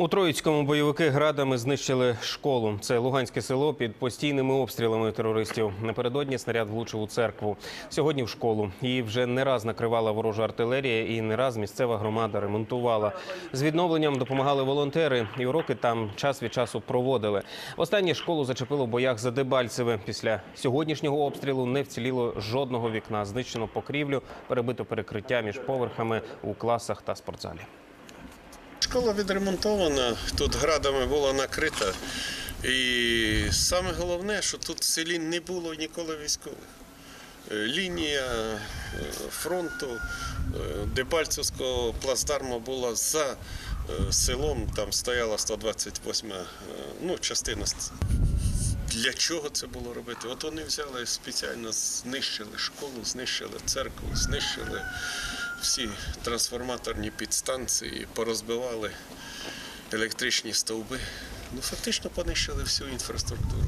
У Троїцькому бойовики градами знищили школу. Це Луганське село під постійними обстрілами терористів. Напередодні снаряд влучив у церкву. Сьогодні в школу. Її вже не раз накривала ворожа артилерія і не раз місцева громада ремонтувала. З відновленням допомагали волонтери, і уроки там час від часу проводили. Останнє школу зачепило в боях за Дебальцеве. Після сьогоднішнього обстрілу не вціліло жодного вікна. Знищено покрівлю, перебито перекриття між поверхами у класах та спортзалі. Школа відремонтована, тут градами була накрита. І саме головне, що тут в селі не було ніколи військових. Е, Лінія е, фронту е, Дебальцевського плацдарму була за селом, там стояла 128 е, ну, частина. Для чого це було робити? От вони взяли спеціально, знищили школу, знищили церкву, знищили всі трансформаторні підстанції, порозбивали електричні стовби. Ну, фактично понищили всю інфраструктуру.